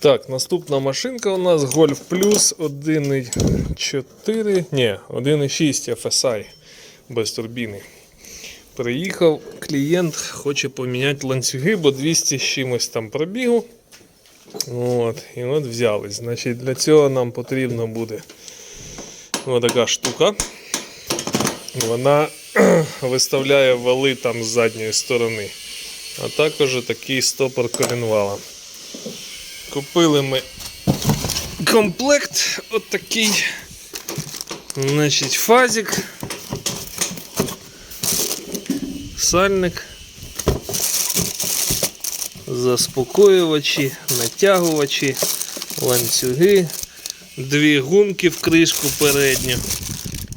Так, наступна машинка у нас Golf Plus 1.4, ні, 1.6 FSI без турбіни. Приїхав клієнт, хоче поміняти ланцюги, бо 200 з чимось там пробігу. От, і от взялись. Значить, для цього нам потрібно буде така штука. Вона виставляє вали там з задньої сторони. А також такий стопор коленвала. Купили ми комплект от такий. Значить, фазик. Сальник. Заспокоювачі, натягувачі, ланцюги, дві гумки в кришку передню,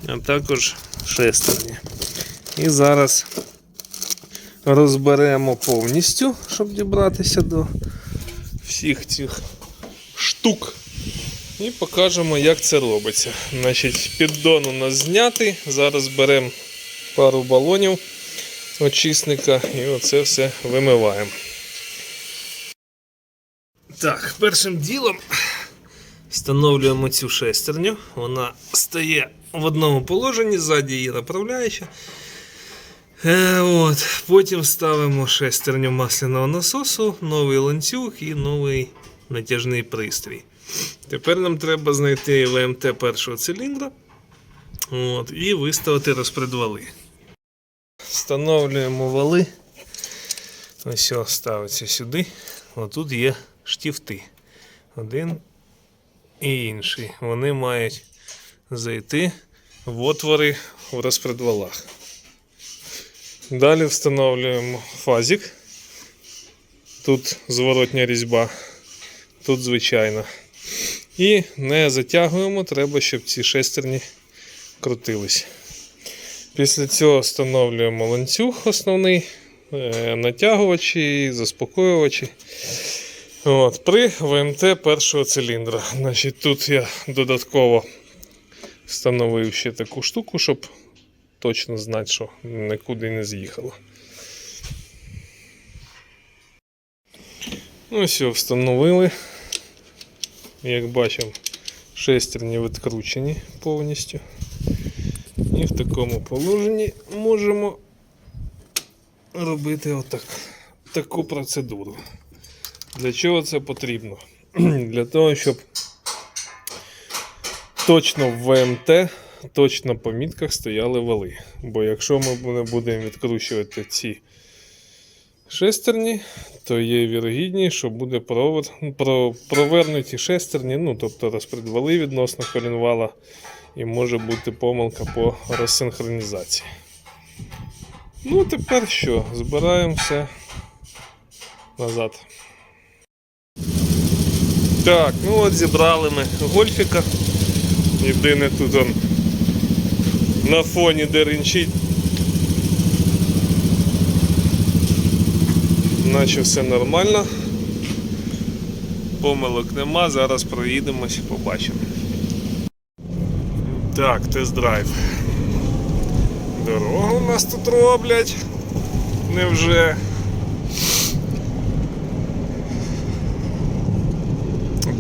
а також шестерні. І зараз розберемо повністю, щоб дібратися до всіх цих штук. І покажемо, як це робиться. Значить, піддон у нас знятий. Зараз беремо пару балонів очисника і оце все вимиваємо. Так, першим ділом встановлюємо цю шестерню. Вона стає в одному положенні, ззаді її направляюча. Е, от. Потім ставимо шестерню масляного насосу, новий ланцюг і новий натяжний пристрій. Тепер нам треба знайти ВМТ першого циліндра от, і виставити розпредвали. Встановлюємо вали. Ось ставиться сюди. Отут є штифти. Один і інший. Вони мають зайти в отвори в розпредвалах. Далі встановлюємо фазик. Тут зворотня різьба, тут звичайна. І не затягуємо, треба, щоб ці шестерні крутились. Після цього встановлюємо ланцюг основний, е, натягувачі, заспокоювачі. От, При ВМТ першого циліндра. Значить, Тут я додатково встановив ще таку штуку, щоб точно знати, що нікуди не з'їхало. Ну, все, встановили. Як бачимо, шестерні відкручені повністю. І в такому положенні можемо робити отак, таку процедуру. Для чого це потрібно? Для того, щоб точно в ВМТ, точно по мітках стояли вали. Бо якщо ми не будемо відкручувати ці шестерні, то є вірогідність, що буде провод, про, провернуті шестерні, ну тобто розпредвали відносно колінвала, і може бути помилка по розсинхронізації. Ну, тепер що? Збираємося назад. Так, ну от зібрали ми гольфіка. Єдине тут он на фоні деренчить. Наче все нормально. Помилок нема, зараз проїдемось, побачимо. Так, тест-драйв. Дорогу у нас тут роблять. Невже?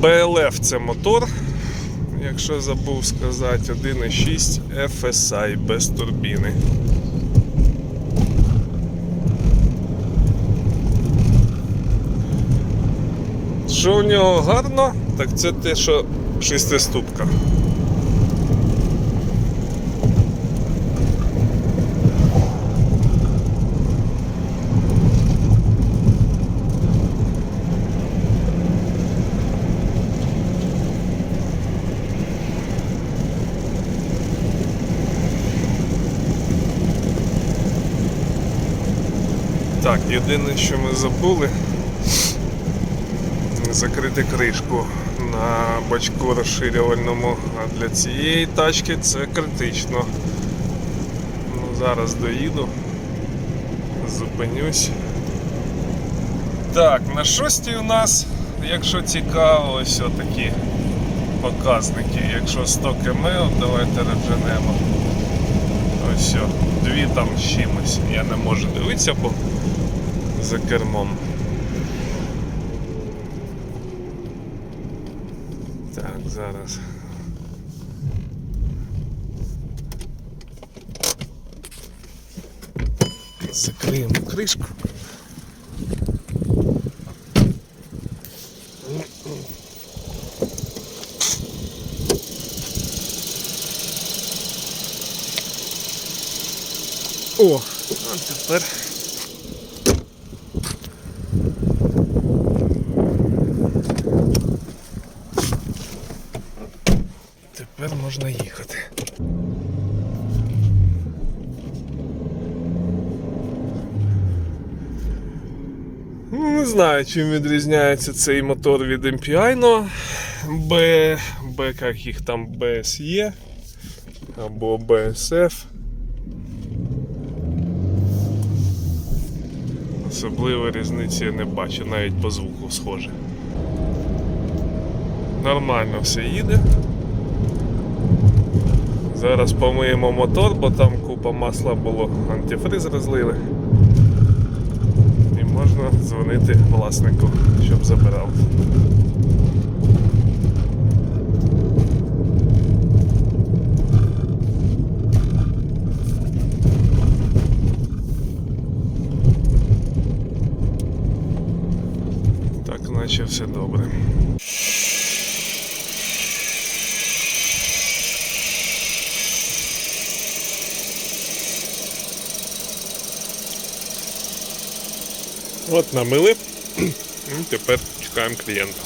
BLF це мотор, якщо забув сказати, 1.6 FSI без турбіни. Що в нього гарно, так це те, що шестиступка. Так, єдине, що ми забули, закрити кришку на бачку розширювальному, а для цієї тачки це критично. Ну, Зараз доїду, зупинюсь. Так, на шостій у нас, якщо цікаво, ось такі показники. Якщо 100 км, давайте розженемо. Ось, дві там з чимось. Я не можу дивитися, бо за кермом. Так, зараз. Закриємо кришку. О, а тепер. Тепер можна їхати. Ну, Не знаю, чим відрізняється цей мотор від MPI, Б, Б, як їх там BSE або BSF. Особливої різниці я не бачу, навіть по звуку схоже. Нормально все їде. Зараз помиємо мотор, бо там купа масла було, антифриз розлили. І можна дзвонити власнику, щоб забирав. Так, наче все добре. От намили. І тепер чекаємо клієнта.